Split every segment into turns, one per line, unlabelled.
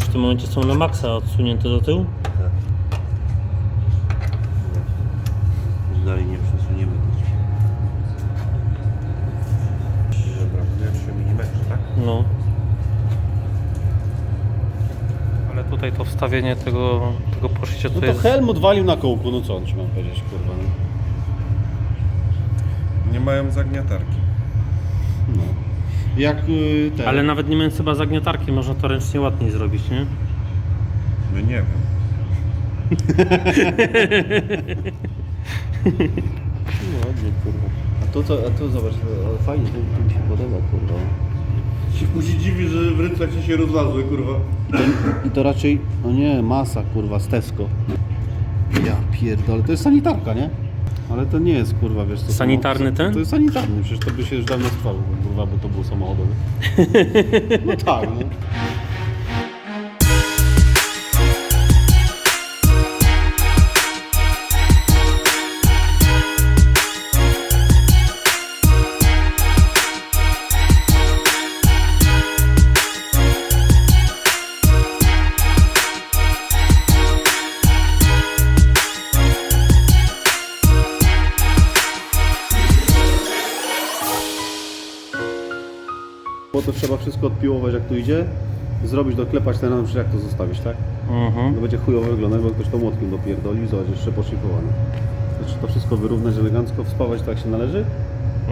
już w tym momencie są na maksa odsunięte do tyłu.
Tak. Już dalej nie przesuniemy tych.
Że brakuje 3 mm, tak?
No.
Ale tutaj to wstawienie tego, tego poszycia
No
to
to
jest...
Helmut walił na kołku, no co on ci mam powiedzieć, kurwa. No.
Nie mają zagniatarki.
Jak y, ten...
Ale nawet nie mając chyba zagniatarki, można to ręcznie ładniej zrobić, nie?
No nie wiem.
No ładnie, kurwa. A to, co, a to zobacz, ale fajnie, to, to mi się podoba, kurwa.
Musi dziwi, że w rękach ci się rozlazły, kurwa.
I to raczej, no nie, masa, kurwa, z Tesco. Ja pierdolę, to jest sanitarka, nie? Ale to nie jest, kurwa, wiesz co...
Sanitarny
to,
ten?
To jest sanitarny, przecież to by się już dawno trwało, kurwa, bo to był samochodowy. No tak, no. To trzeba wszystko odpiłować jak tu idzie, zrobić, doklepać ten na jak to zostawić, tak?
Mhm.
To będzie chujowo wyglądać, bo ktoś to młotkiem dopierdolił, zobacz, jeszcze poszlifowane. Znaczy to wszystko wyrównać elegancko, wspawać tak jak się należy,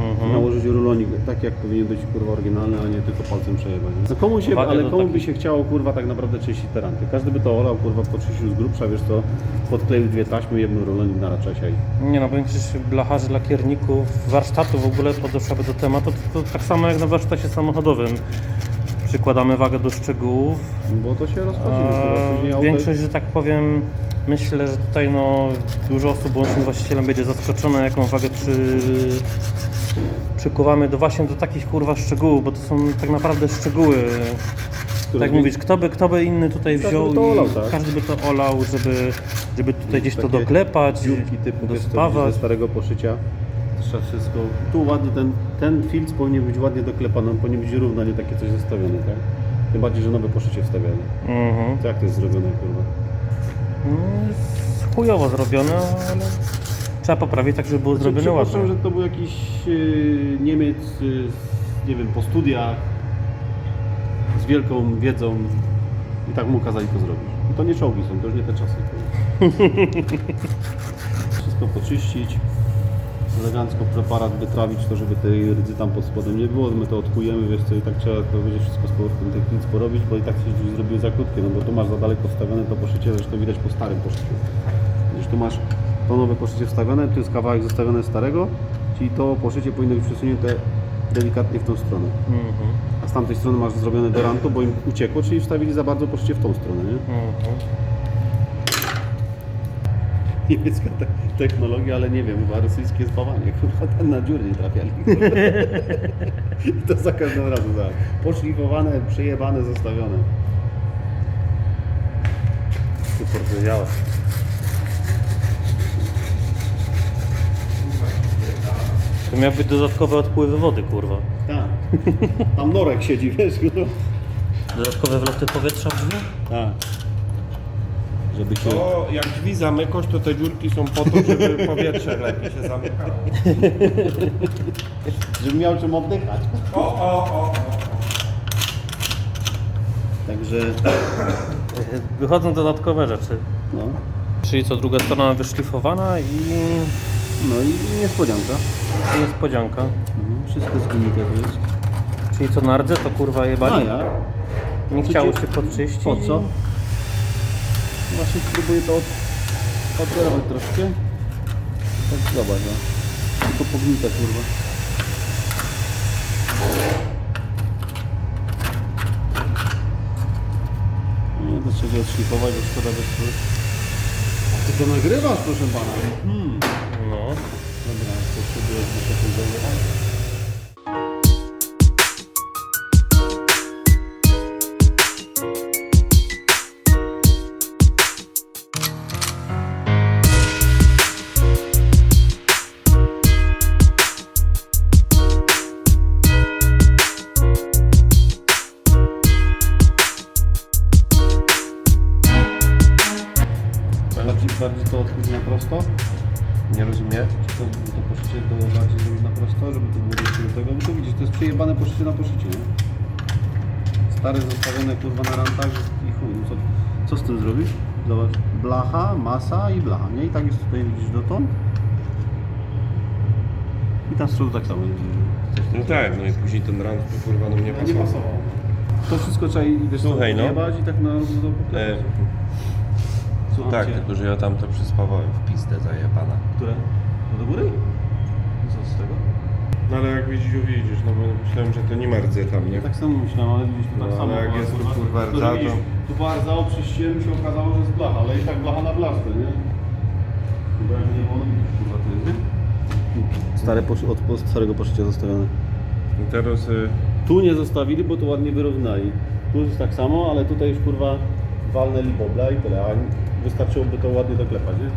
Mhm.
nałożyć rulonik tak jak powinien być kurwa oryginalny, a nie tylko palcem przejebać. No komu się,
Uwaga
ale
do
komu by
takich-
się chciało kurwa tak naprawdę czyścić teranty? Każdy by to olał, kurwa poczyścił z grubsza, wiesz co, podkleił dwie taśmy, jedną rulonik na czasia i...
Nie no, większość blacharzy, lakierników, warsztatu w ogóle podeszłaby do tematu, to, to tak samo jak na warsztacie samochodowym. Przykładamy wagę do szczegółów.
Bo to się rozchodzi, kurwa, później
A
auto...
większość, że tak powiem, myślę, że tutaj no, dużo osób, łącznie z właścicielem, będzie zaskoczone, jaką wagę przy, przykuwamy do właśnie do takich kurwa szczegółów, bo to są tak naprawdę szczegóły.
które
Tak
by-
mówisz, kto by, kto by inny tutaj
Każdy
wziął
by to olał,
i
tak?
każdy by to olał, żeby, żeby tutaj gdzieś to
Takie
doklepać,
dziurki typu wiesz, co,
dospawać.
ze starego poszycia. Trzeba wszystko. Tu ładnie ten, ten filc powinien być ładnie doklepany, on powinien być równo, a nie takie coś zostawione, tak? Tym bardziej, że nowe poszycie wstawiane.
Mhm.
To jak to jest zrobione, kurwa?
No, jest chujowo zrobione, ale trzeba poprawić tak, żeby było zrobione
Przypuszczam,
ładnie.
że to był jakiś yy, Niemiec, yy, z, nie wiem, po studiach, z wielką wiedzą i tak mu kazali to zrobić. I to nie czołgi są, to już nie te czasy. Wszystko poczyścić, elegancko preparat wytrawić to, żeby tej rdzy tam pod spodem nie było. My to odkujemy, wiesz co, i tak trzeba to będzie wszystko z powrotem tych nic porobić, bo i tak się drzwi zrobiły za krótkie, no bo tu masz za daleko wstawione to poszycie, zresztą widać po starym poszyciu. Widzisz, tu masz to nowe poszycie wstawione, tu jest kawałek zostawiony starego, czyli to poszycie powinno być przesunięte delikatnie w tą stronę.
Mhm.
A z tamtej strony masz zrobione do rantu, bo im uciekło, czyli wstawili za bardzo poszycie w tą stronę, nie?
Mhm.
Niemiecka te technologia, ale nie wiem, chyba rosyjskie spawanie, kurwa, ten na dziury nie trafiali. I to za każdym razem, tak. Poszlifowane, przejebane, zostawione.
Super, to działa. To miał być dodatkowe odpływy wody, kurwa.
Tak. Tam norek siedzi, wiesz, kurwa.
Dodatkowe wloty powietrza w drzwi?
Tak. Żeby się...
To jak drzwi zamykasz, to te dziurki są po to, żeby powietrze lepiej się zamykało.
Żeby miał czym oddychać.
O, o, o, o.
Także,
Wychodzą dodatkowe rzeczy.
no.
Czyli co, druga strona wyszlifowana i
No i niespodzianka.
niespodzianka.
Mhm. Wszystko zgnite to jest.
Czyli co, na rdze to kurwa
A
jebali?
ja?
Nie chciało się podczyścić.
Po co? Właśnie spróbuję to od, oderwać troszkę. Tak zobacz, no. Tylko pognite kurwa. Nie, to trzeba odszlifować, bo szkoda bez Ty to nagrywasz, proszę pana. Hmm. Dobra, potrzebuję jeszcze tego. bardziej to odchodzi na prosto.
Nie rozumiem?
Czy to, to poszycie to bardziej zrobić na prosto, żeby to było do tego? Bo to widzisz, to jest przejebane poszycie na poszycie, nie? Stare zostawione kurwa na rantach i chuj, no co, co z tym zrobisz? Zobacz, blacha, masa i blacha, nie? I tak jest tutaj widzisz dotąd. I tam z przodu tak samo jest.
No tak, no i później ten rand to kurwa no nie pasował.
To wszystko trzeba wiesz,
Słuchaj, no.
jebać i tak na do, do,
E, Tak,
cię.
tylko że ja tam to przyspawałem w pizdę zajebana.
Które? No do góry? I Co z tego?
No ale jak widzisz, widzisz, no bo myślałem, że to nie ma rdzy tam, nie?
Ja tak samo myślałem, ale widzisz, to tak
No,
samo.
ale jak jest tu,
kurwa,
kurwa,
to
rdza,
widzisz,
to-
Tu była rdza, oczyściłem i się okazało, że jest blacha, ale i tak blacha na blaszce, nie? Chyba jak nie było, no widzisz, kurwa, to jest, nie? Stare posz, od od starego poszycia zostawione.
I teraz y,
Tu nie zostawili, bo to ładnie wyrównali. Tu jest tak samo, ale tutaj już kurwa walnęli bobla i tyle, a wystarczyłoby to ładnie doklepać, nie?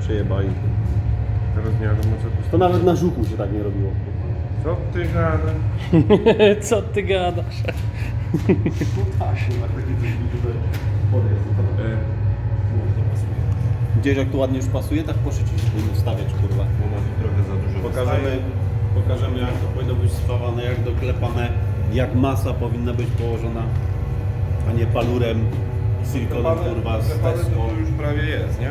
Przejebali.
teraz nie wiadomo co
To nawet na żuku się tak nie robiło.
Co ty gadasz?
Co ty gadasz?
Tak, coś tutaj podejść.
E,
Gdzieś jak tu ładnie już pasuje, tak poszycie się powinno wstawiać, kurwa.
no może trochę za dużo
Pokażemy, pokażemy jak to powinno być spawane, jak doklepane, jak masa powinna być położona, a nie palurem, silikonem, kurwa, z Tesco.
to tu już prawie jest, nie?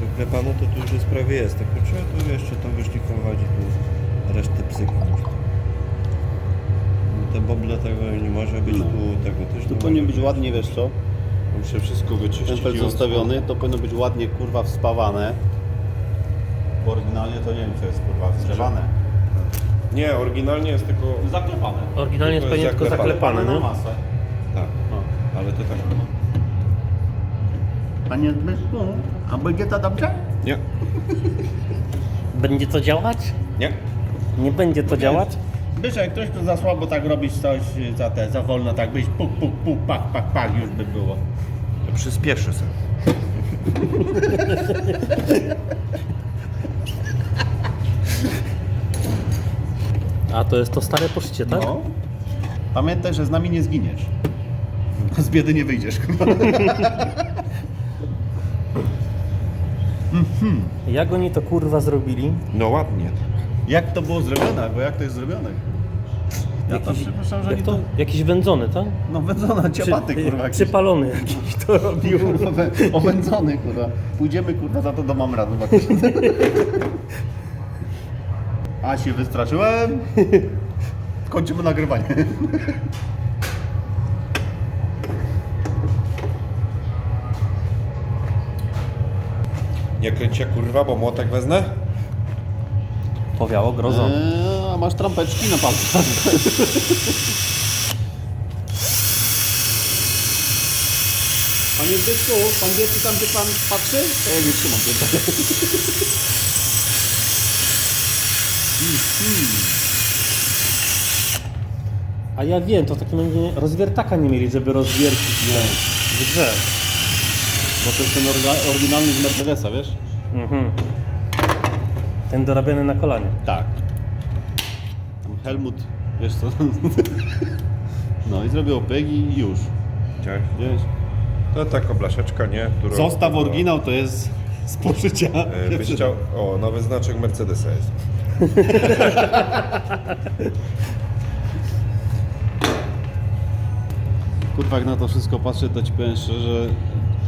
Doklepano to tu już jest prawie jest, tylko trzeba tu jeszcze to i tu resztę psyknąć. Te boble tego nie może być
No.
tu, tego też
Tu
nie
powinien
może
być ładnie, wiesz co,
Muszę wszystko wyczyścić.
ten
i
zostawiony, to powinno być ładnie, kurwa, wspawane. Bo oryginalnie to nie wiem, co jest, kurwa, zgrzewane.
Nie, oryginalnie jest tylko...
Zaklepane.
Oryginalnie jest
Tylko
pewnie
jest
tylko
zaklepane,
na
nie?
masę.
Tak,
No.
ale to tak.
Panie Zbyszku, a będzie to dobrze?
Nie,
Będzie to działać?
nie.
Nie będzie to działać?
Zbyszek, ktoś tu za słabo tak robić coś za te, za wolno tak być, puk, puk, puk, pak, pak, pak, już by było.
To przyspieszę sobie.
A to jest to stare poszycie, tak?
No. Pamiętaj, że z nami nie zginiesz. Z biedy nie wyjdziesz, kurwa.
Jak oni to kurwa zrobili?
No ładnie.
Jak to było zrobione, bo jak to jest zrobione? Ja to przepraszam, że
jak
nie
to,
to...
jakiś wędzony, tak?
No wędzona, ciapaty, kurwa. jakiś.
Przypalony jakiś to robił.
Kurwa, wę- Owędzony, kurwa. Pójdziemy, kurwa, za to do mamra, zobacz. A się wystraszyłem. Kończymy nagrywanie.
Nie kręcie kurwa, bo młotek wezmę?
Powiało grozą.
Eee, a masz trampeczki na palcach. Panie Zbyszku, pan wie, czy tam gdzie pan patrzy? To ja nie trzymam.
A ja wiem, to w takim razie rozwiertaka nie mieli, żeby rozwiercić nie. w grze.
Bo to jest ten orga- oryginalny z Mercedesa, wiesz?
Mhm. Ten dorabiany na kolanie.
Tak. Tam Helmut, wiesz co? No i zrobił pyk i już.
Widziałeś?
Wiesz?
To taka blaszeczka, nie? Którą,
Zostaw oryginał, to jest z pożycia.
E, byś chciał... O, nowy znaczek Mercedesa jest.
Kurwa, jak na to wszystko patrzę, to ci powiem szczerze,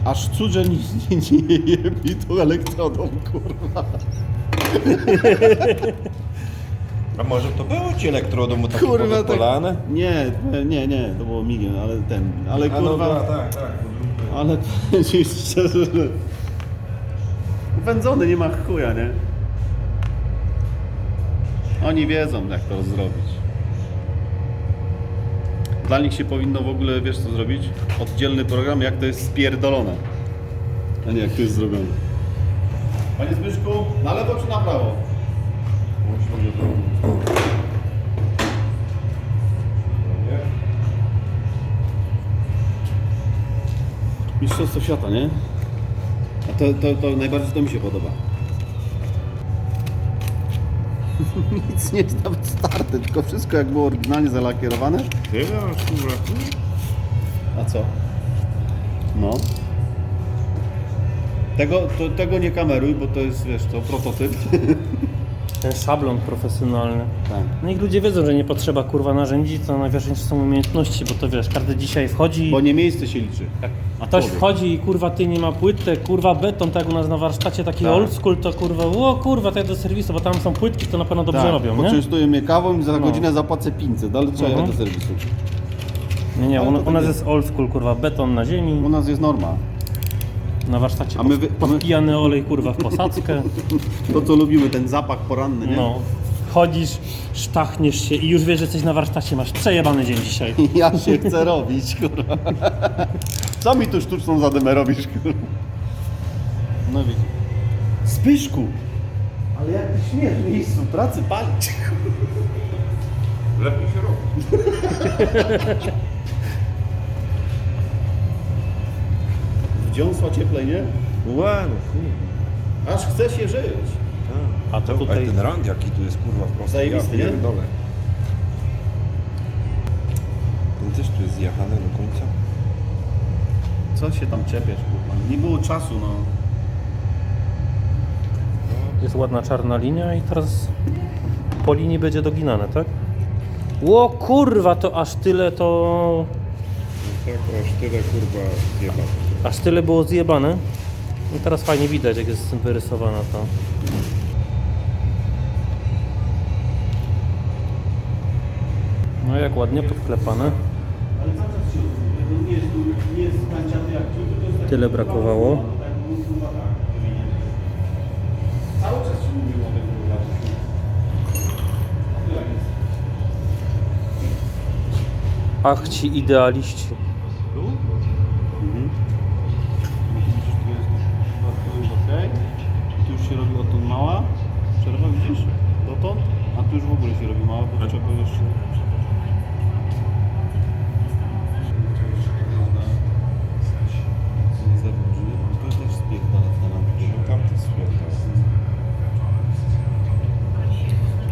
aż cudze nie, nie, nie jebi tą elektrodą, kurwa.
A może to było ci elektrodą takie
Kurwa, tak-? Nie, nie, nie, to było migiem, ale ten, ale
A no,
kurwa,
tak, tak.
ale powiem ci szczerze, że wędzony nie ma chuja, nie? Oni wiedzą, jak to zrobić. Dla nich się powinno w ogóle, wiesz co zrobić? Oddzielny program, jak to jest spierdolone. A nie, jak to jest zrobione. Panie Zbyszku, na lewo czy na prawo? Mistrzostwo świata, nie? A to, to, to najbardziej to mi się podoba. Nic nie jest nawet starte, tylko wszystko jak było oryginalnie zalakierowane.
Ty masz kurwa.
A co? No. Tego, to, tego nie kameruj, bo to jest, wiesz, to prototyp.
Ten szablon profesjonalny.
Tak.
No i ludzie wiedzą, że nie potrzeba kurwa narzędzi, to najważniejsze są umiejętności, bo to wiesz, każdy dzisiaj wchodzi.
Bo nie miejsce się liczy.
Jak
A
ktoś wchodzi i kurwa ty nie ma płyty, kurwa beton, tak u nas na warsztacie taki
Tak.
old school, to kurwa, o kurwa, to ja do serwisu, bo tam są płytki, to na pewno dobrze
tak,
robią,
poczęstuję mnie kawą i za
No.
godzinę zapłacę 500, ale trzeba
Mhm.
do serwisu.
Nie, nie, u, u
tak
nas
jest.
jest old school, kurwa, beton na ziemi,
U nas jest norma.
Na warsztacie
A my wy-
pod- podpijany olej, kurwa, w posadzkę,
To co lubimy, ten zapach poranny, nie?
no. Chodzisz, sztachniesz się i już wiesz, że jesteś na warsztacie, masz przejebany dzień dzisiaj.
Ja się chcę robić, kurwa. Co mi tu sztuczną zadymę robisz, kurwa? No widzisz. Spyszku! Ale jak ty śmiesz w miejscu pracy palić?
Lepiej się robi.
Wdziąsła cieplej, nie?
Ła, no kurwa.
Aż chce się żyć.
A to tutaj,
ten rand jaki tu jest kurwa w prostu.
Zajebisty, nie?
dole. Ten też tu jest zjechany do końca.
Co się tam czepiasz, kurwa? Nie było czasu, no.
jest ładna czarna linia i teraz po linii będzie doginane, tak? Ło kurwa, to aż tyle to...
Tak, aż tyle kurwa zjeba.
Aż tyle było zjebane. I teraz fajnie widać, jak jest wyrysowana to. No jak ładnie podklepane. Tyle brakowało.
Cały?
Ach ci idealiści.
Tu? Mhm. Widzisz, tu jest, tu jest ok. Tu już się robi odtąd mała. Przerwa widzisz? Dotąd. A tu już w ogóle się robi mała, bo trzeba jeszcze... Nie? To też spierdala na lampie.
No tam to spierdala.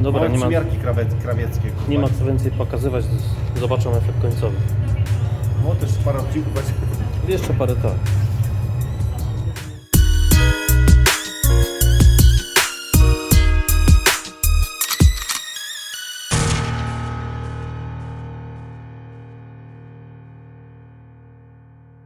Dobra,
Małe
nie ma,
przymiarki krawiec, krawieckie. kurwa.
nie ma co więcej pokazywać. z- Zobaczą efekt końcowy.
No też parę odcinków będzie.
Jeszcze parę tak.